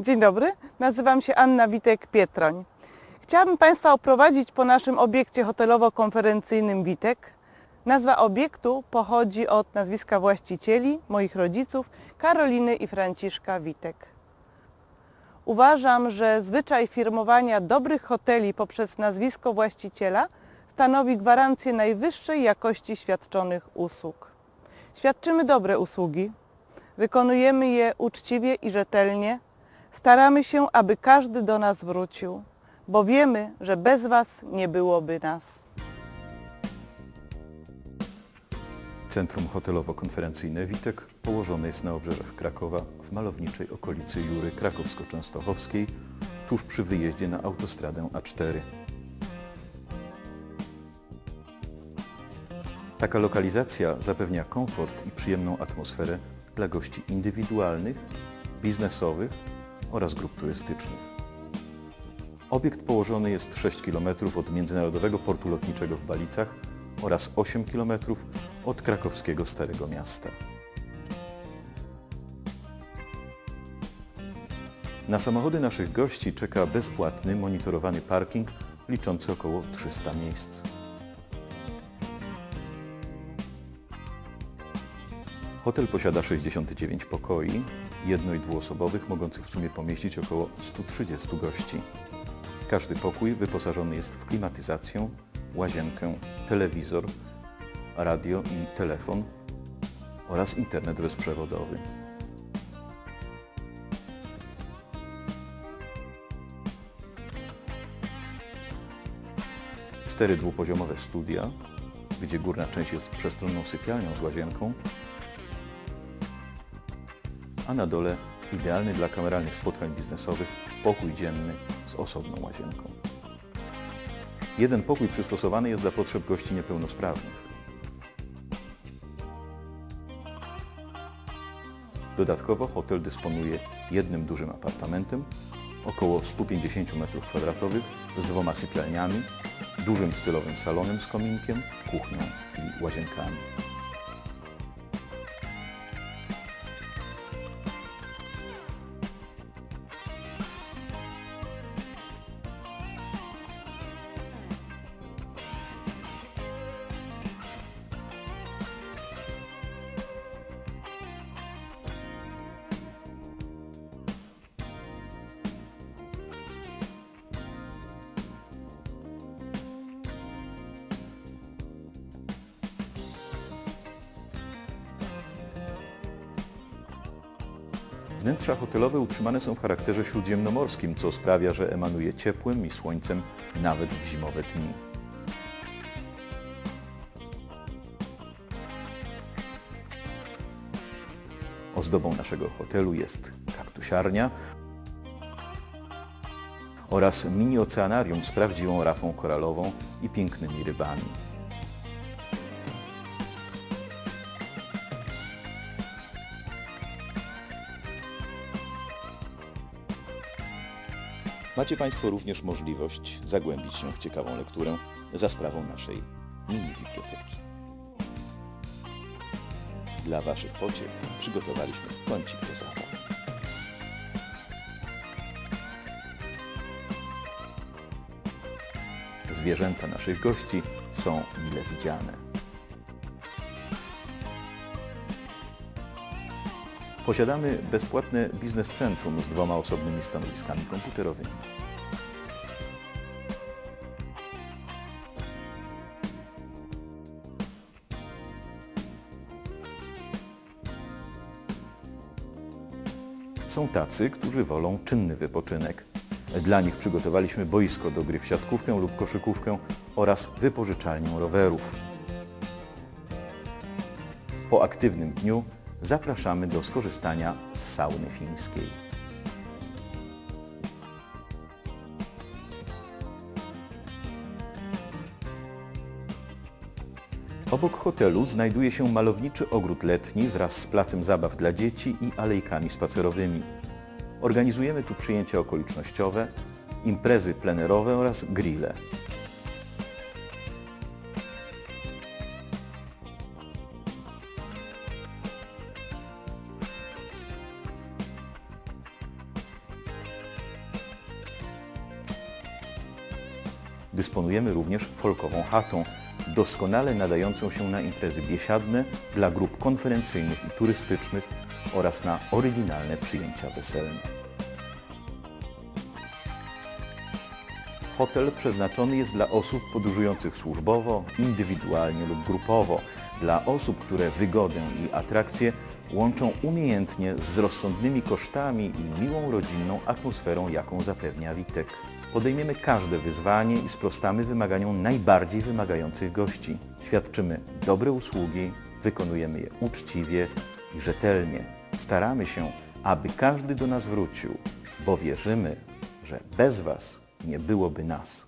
Dzień dobry, nazywam się Anna Witek-Pietroń. Chciałabym Państwa oprowadzić po naszym obiekcie hotelowo-konferencyjnym Witek. Nazwa obiektu pochodzi od nazwiska właścicieli, moich rodziców, Karoliny i Franciszka Witek. Uważam, że zwyczaj firmowania dobrych hoteli poprzez nazwisko właściciela stanowi gwarancję najwyższej jakości świadczonych usług. Świadczymy dobre usługi, wykonujemy je uczciwie i rzetelnie, staramy się, aby każdy do nas wrócił, bo wiemy, że bez Was nie byłoby nas. Centrum hotelowo-konferencyjne Witek położone jest na obrzeżach Krakowa w malowniczej okolicy Jury Krakowsko-Częstochowskiej, tuż przy wyjeździe na autostradę A4. Taka lokalizacja zapewnia komfort i przyjemną atmosferę dla gości indywidualnych, biznesowych oraz grup turystycznych. Obiekt położony jest 6 km od Międzynarodowego Portu Lotniczego w Balicach oraz 8 km od krakowskiego Starego Miasta. Na samochody naszych gości czeka bezpłatny, monitorowany parking liczący około 300 miejsc. Hotel posiada 69 pokoi, jedno- i dwuosobowych, mogących w sumie pomieścić około 130 gości. Każdy pokój wyposażony jest w klimatyzację, łazienkę, telewizor, radio i telefon oraz internet bezprzewodowy. Cztery dwupoziomowe studia, gdzie górna część jest przestronną sypialnią z łazienką, a na dole idealny dla kameralnych spotkań biznesowych pokój dzienny z osobną łazienką. Jeden pokój przystosowany jest dla potrzeb gości niepełnosprawnych. Dodatkowo hotel dysponuje jednym dużym apartamentem, około 150 m2 z dwoma sypialniami, dużym stylowym salonem z kominkiem, kuchnią i łazienkami. Wnętrza hotelowe utrzymane są w charakterze śródziemnomorskim, co sprawia, że emanuje ciepłem i słońcem nawet w zimowe dni. Ozdobą naszego hotelu jest kaktusiarnia oraz mini oceanarium z prawdziwą rafą koralową i pięknymi rybami. Macie Państwo również możliwość zagłębić się w ciekawą lekturę za sprawą naszej mini biblioteki. Dla Waszych pociech przygotowaliśmy kącik do zabaw. Zwierzęta naszych gości są mile widziane. Posiadamy bezpłatne biznes centrum z dwoma osobnymi stanowiskami komputerowymi. Są tacy, którzy wolą czynny wypoczynek. Dla nich przygotowaliśmy boisko do gry w siatkówkę lub koszykówkę oraz wypożyczalnię rowerów. Po aktywnym dniu zapraszamy do skorzystania z sauny fińskiej. Obok hotelu znajduje się malowniczy ogród letni wraz z placem zabaw dla dzieci i alejkami spacerowymi. Organizujemy tu przyjęcia okolicznościowe, imprezy plenerowe oraz grille. Dysponujemy również folkową chatą, doskonale nadającą się na imprezy biesiadne dla grup konferencyjnych i turystycznych oraz na oryginalne przyjęcia weselne. Hotel przeznaczony jest dla osób podróżujących służbowo, indywidualnie lub grupowo, dla osób, które wygodę i atrakcje łączą umiejętnie z rozsądnymi kosztami i miłą rodzinną atmosferą, jaką zapewnia Witek. Podejmiemy każde wyzwanie i sprostamy wymaganiom najbardziej wymagających gości. Świadczymy dobre usługi, wykonujemy je uczciwie i rzetelnie. Staramy się, aby każdy do nas wrócił, bo wierzymy, że bez Was nie byłoby nas.